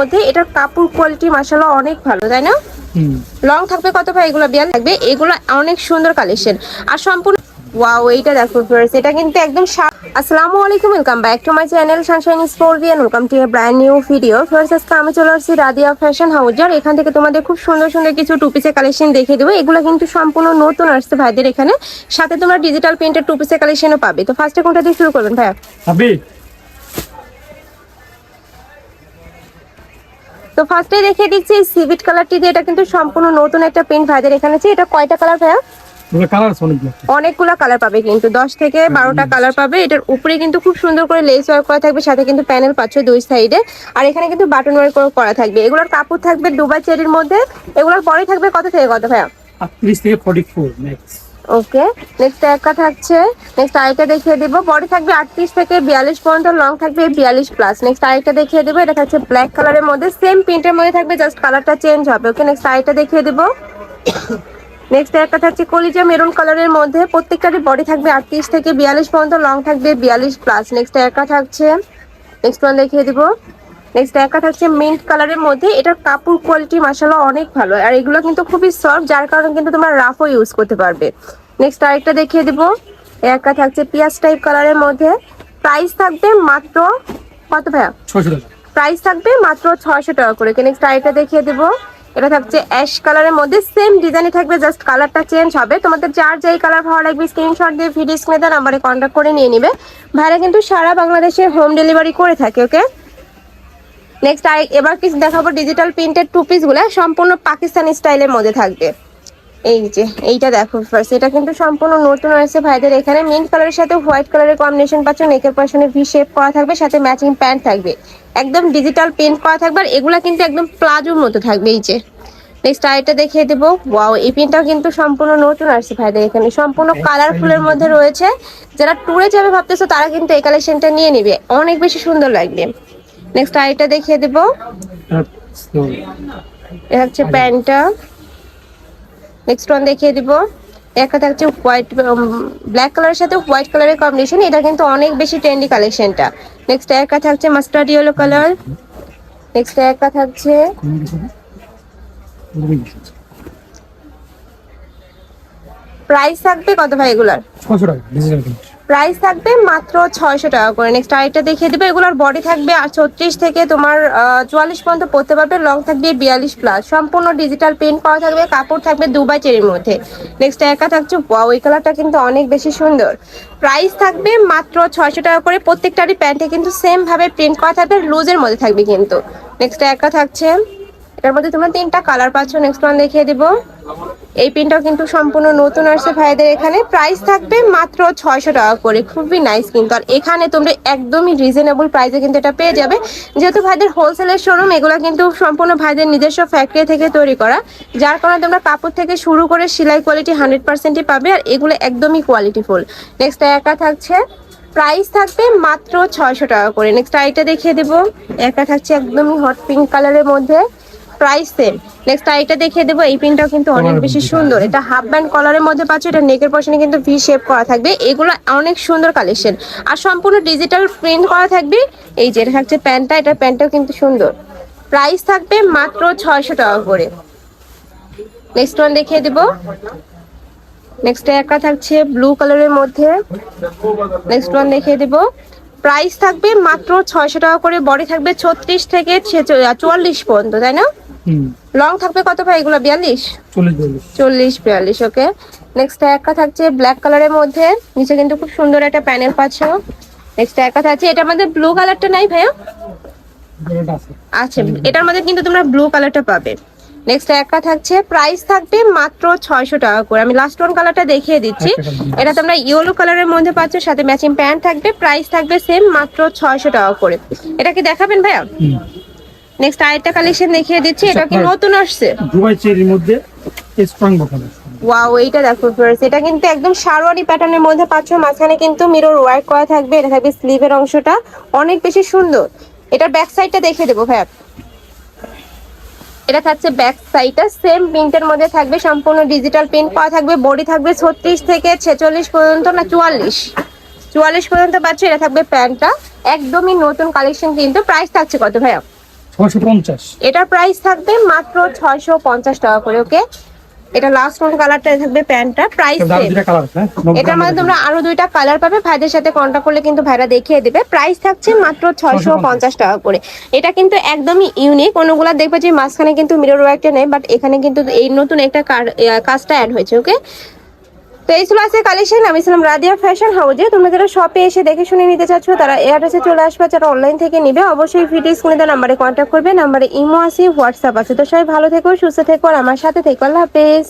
মধ্যে এটার কাপড় কোয়ালিটি মাসাল্লাহ অনেক ভালো তাই না? লং থাকবে কত ভাই? এগুলো বিয়াল থাকবে। এগুলো অনেক সুন্দর কালেকশন আর সম্পূর্ণ ওয়াও এইটা দেখো ফ্রেন্ডস এটা কিন্তু একদম আসসালামু আলাইকুম welcome back to my channel sunshine sportian welcome to a brand new video first আজকে আমি চলে আসছি রাদিয়া ফ্যাশন হাউজার এখান থেকে তোমাদের খুব সুন্দর সুন্দর কিছু টু পিসের কালেকশন দেখে দেবো। এগুলো কিন্তু সম্পূর্ণ নতুন আসছে ভাইদের এখানে। সাথে তোমরা ডিজিটাল প্রিন্টের টু পিসের কালেকশনও পাবে। তো ফার্স্টে কোনটা দিয়ে শুরু করবেন ভাইয়া? তো ফার্স্টে দেখিয়ে দিচ্ছি সিভিট কালারটি দিয়ে এটা কিন্তু সম্পূর্ণ নতুন একটা প্রিন্ট ভাইদের এখানে আছে। এটা কয়টা কালার ভাইয়া? অনেকগুলো। কালার পাবে কিন্তু। দশ থেকে বারোটা কালার পাবে। এটার উপরে কিন্তু খুব সুন্দর করে লেস ওয়ার্ক করা থাকবে সাথে কিন্তু প্যানেল পাচ্ছ দুই সাইডে আর এখানে কিন্তু বাটন ওয়ার্ক করা থাকবে। এগুলোর কাপড় থাকবে দুবাই চেরির মধ্যে। এগুলোর পরে থাকবে কত থেকে কত ভাইয়া? আটত্রিশ থেকে forty four max okay next একটা থাকছে। নেক্সট আরেকটা দেখিয়ে দিব। বডি থাকবে আটত্রিশ থেকে বিয়াল্লিশ পর্যন্ত লং থাকবে বিয়াল্লিশ প্লাস নেক্সট আরেকটা দেখিয়ে দেবো, এটা থাকছে ব্ল্যাক কালারের মধ্যে। সেম প্রিন্টের মধ্যে থাকবে জাস্ট কালারটা চেঞ্জ হবে। ওকে নেক্সট আরেকটা দেখিয়ে দিব। নেক্সট একটা থাকছে কলিজা মেরুন কালারের মধ্যে। প্রত্যেকটারই বডি থাকবে আটত্রিশ থেকে বিয়াল্লিশ পর্যন্ত লং থাকবে বিয়াল্লিশ প্লাস নেক্সট একটা থাকছে। নেক্সট ওয়ান দেখিয়ে দিব। নেক্সট একটা থাকছে মিন্ট কালারের মধ্যে এটার কাপড় কোয়ালিটি মাসাল্লাহ অনেক ভালো। আর এগুলো কিন্তু খুবই সফট যার কারণে কিন্তু তোমরা রাফও ইউজ করতে পারবে। নেক্সট আরেকটা দেখিয়ে দিব। একটা থাকছে পিঁয়াজ টাইপ কালারের মধ্যে। প্রাইস থাকবে মাত্র কত ভাইয়া? প্রাইস থাকবে মাত্র ছয়শো টাকা করে। নেক্সট আরেকটা দেখিয়ে দিব। এটা থাকছে অ্যাশ কালারের মধ্যে। সেম ডিজাইনই থাকবে জাস্ট কালারটা চেঞ্জ হবে। তোমাদের যার যেই কালার ভালো লাগবে স্ক্রিনশট দিয়ে ভিডিও স্ক্রিনে দেওয়া নাম্বারে কন্ট্যাক্ট করে নিয়ে নিবে। ভাইরা কিন্তু সারা বাংলাদেশে হোম ডেলিভারি করে থাকে ওকে নেক্সট এবার কিছু দেখাবো ডিজিটাল প্রিন্টেড টু পিসগুলো সম্পূর্ণ পাকিস্তানি স্টাইলের মধ্যে থাকবে। এই যে এইটা দেখো ফার্স্ট এটা কিন্তু সম্পূর্ণ নতুন হয়েছে ভাইদের। এখানে মিন্ট কালারের সাথে হোয়াইট কালারের কম্বিনেশন পাচ্ছ নেকের পাশনে ভি শেপ করা থাকবে সাথে ম্যাচিং প্যান্ট থাকবে। একদম ডিজিটাল প্রিন্ট করা থাকবে আর এগুলা কিন্তু একদম প্লাজোর মতো থাকবে এই যে। নেক্সট আরেকটা দেখিয়ে দেবো। ওয়াও এই প্রিন্টটাও কিন্তু সম্পূর্ণ নতুন আসছে ভাইদের এখানে। সম্পূর্ণ কালারফুলের মধ্যে রয়েছে। যারা ট্যুরে যাবে ভাবতেছো তারা কিন্তু এই কালেকশনটা নিয়ে নেবে। অনেক বেশি সুন্দর লাগবে। নেক্সট আরেকটা দেখিয়ে দেবো। এটা হচ্ছে প্যান্টটা। নেক্সট ওয়ান দেখিয়ে দিব। একটা থাকছে হোয়াইট ব্ল্যাক কালারের সাথে হোয়াইট কালারের কম্বিনেশন এটা কিন্তু অনেক বেশি ট্রেন্ডি কালেকশনটা নেক্সট একটা থাকছে মাস্টার্ড ইয়েলো কালার নেক্সট একটা থাকছে প্রাইস থাকবে কত ভাই এগুলার? ছয়শো টাকা ডিজিটাল প্রিন্ট প্রাইস থাকবে মাত্র ছয়শো টাকা করে। নেক্সট আরেকটা দেখিয়ে দেবে। এগুলোর বডি থাকবে আর ছত্রিশ থেকে তোমার চুয়াল্লিশ পর্যন্ত পড়তে পারবে। লং থাকবে বিয়াল্লিশ প্লাস সম্পূর্ণ ডিজিটাল প্রিন্ট পাওয়া থাকবে। কাপড় থাকবে দুবাই চেরির মধ্যে। নেক্সট একা থাকছে। ওয়াও এই কালারটা কিন্তু অনেক বেশি সুন্দর। প্রাইস থাকবে মাত্র ছয়শো টাকা করে। প্রত্যেকটারই প্যান্টে কিন্তু সেমভাবে প্রিন্ট করা থাকবে। লুজের মধ্যে থাকবে কিন্তু। নেক্সট একা থাকছে। এটার মধ্যে তোমরা তিনটা কালার পাচ্ছ। নেক্সট ওয়ান দেখিয়ে দিব। এই পিনটাও কিন্তু সম্পূর্ণ নতুন আসছে ভাইদের এখানে। প্রাইস থাকবে মাত্র ছয়শো টাকা করে। খুবই নাইস কিন্তু। আর এখানে তোমরা একদমই রিজনেবল প্রাইসে কিন্তু এটা পেয়ে যাবে। যেহেতু ভাইদের হোলসেলের শোরুম এগুলো কিন্তু সম্পূর্ণ ভাইদের নিজস্ব ফ্যাক্টরি থেকে তৈরি করা। যার কারণে তোমরা কাপড় থেকে শুরু করে সেলাই কোয়ালিটি হান্ড্রেড পার্সেন্টই পাবে। আর এগুলো একদমই কোয়ালিটিফুল নেক্সট একা থাকছে। প্রাইস থাকবে মাত্র ছয়শো টাকা করে। নেক্সট আইটা দেখিয়ে দেবো। একা থাকছে একদমই হট পিঙ্ক কালারের মধ্যে। প্রাইস সেম নেক্সট আইটা দেখিয়ে দেবো এই প্রিন্টটাও কিন্তু অনেক বেশি সুন্দর। এটা হাফ ব্যান্ড কলারের মধ্যে পাচ্ছ এটা নেকের পশনে কিন্তু ভি শেপ করা থাকবে। এগুলো অনেক সুন্দর কালেকশন আর সম্পূর্ণ ডিজিটাল প্রিন্ট করা থাকবে। এই যে এটা থাকছে প্যান্টটা এটা প্যান্টটাও কিন্তু সুন্দর। প্রাইস থাকবে মাত্র ছয়শো টাকা করে। নেক্সট ওয়ান দেখিয়ে দেবো। নেক্সট একটা থাকছে ব্লু কালারের মধ্যে। নেক্সট ওয়ান দেখিয়ে দেবো। প্রাইস থাকবে মাত্র ছয়শো টাকা করে বডি থাকবে ছত্রিশ থেকে চুয়াল্লিশ পর্যন্ত তাই না? লং থাকবে কত ভাই এগুলো? বিয়াল্লিশ? চল্লিশ বিয়াল্লিশ। ওকে নেক্সট একটা থাকছে ব্ল্যাক কালারের মধ্যে। নিচে কিন্তু খুব সুন্দর একটা প্যানেল পাচ্ছ। নেক্সট একটা থাকছে এটার মধ্যে ব্লু কালারটা নাই ভাইয়া? আচ্ছা এটার মধ্যে কিন্তু তোমরা ব্লু কালারটা পাবে। নেক্সট একটা থাকছে প্রাইস থাকবে মাত্র ছয়শো টাকা করে। আমি লাস্ট ওয়ান কালারটা দেখিয়ে দিচ্ছি। এটা তোমরা ইয়েলো কালারের মধ্যে পাচ্ছ সাথে ম্যাচিং প্যান্ট থাকবে। প্রাইস থাকবে সেম মাত্র ছয়শো টাকা করে। এটা কি দেখাবেন ভাইয়া? নেক্সট আরেকটা কালেকশন দেখিয়ে দিচ্ছি এটা কি নতুন আসছে? দুবাই চেরির মধ্যে স্ট্রং বকানো ওয়াও এইটা দেখো ফার্স্ট এটা কিন্তু একদম সারোয়ারি প্যাটার্নের মধ্যে পাচ্ছ মাঝখানে কিন্তু মিরর ওয়ার্ক করা থাকবে এটা থাকবে স্লিভের অংশটা অনেক বেশি সুন্দর। এটার ব্যাক সাইডটা দেখে দেবো ভাইয়া। এটা থাকছে ব্যাক সাইডটা সেম প্রিন্টের মধ্যে থাকবে সম্পূর্ণ ডিজিটাল প্রিন্ট করা থাকবে বডি থাকবে ছত্রিশ থেকে ছেচল্লিশ পর্যন্ত না চুয়াল্লিশ? চুয়াল্লিশ পর্যন্ত পাচ্ছ এটা থাকবে প্যান্টটা একদমই নতুন কালেকশন কিন্তু প্রাইস থাকছে কত ভাইয়া? ছয়শো পঞ্চাশ। এটার প্রাইস থাকবে মাত্র ছয়শো পঞ্চাশ টাকা করে ওকে এটা লাস্ট কোন কালারটা থাকবে প্যান্টটা প্রাইস এটার মধ্যে তোমরা আরও দুইটা কালার পাবে ভাইদের সাথে কন্ট্যাক্ট করলে কিন্তু ভাইরা দেখিয়ে দেবে। প্রাইস থাকছে মাত্র ছয়শো পঞ্চাশ টাকা করে। এটা কিন্তু একদমই ইউনিক অন্যগুলা দেখবে যে মাঝখানে কিন্তু মিরর ওয়ার্কটা নেই বাট এখানে কিন্তু এই নতুন একটা কাজটা অ্যাড হয়েছে ওকে তো এই ছিল আছে কালেকশন আমি ছিলাম রাদিয়া ফ্যাশন হাউজে তোমরা যারা শপে এসে দেখে শুনে নিতে চাচ্ছ, তারা এই অ্যাড্রেসে চলে আসবে যারা অনলাইন থেকে নিবে, অবশ্যই ভিডিও স্ক্রিনে দেওয়া নাম্বারে কন্ট্যাক্ট করবে। নাম্বারে ইমো আছে হোয়াটসঅ্যাপ আছে। তো সবাই ভালো থেকো, সুস্থ থেকো, আর আমার সাথে থেকো। আল্লাহ হাফেজ।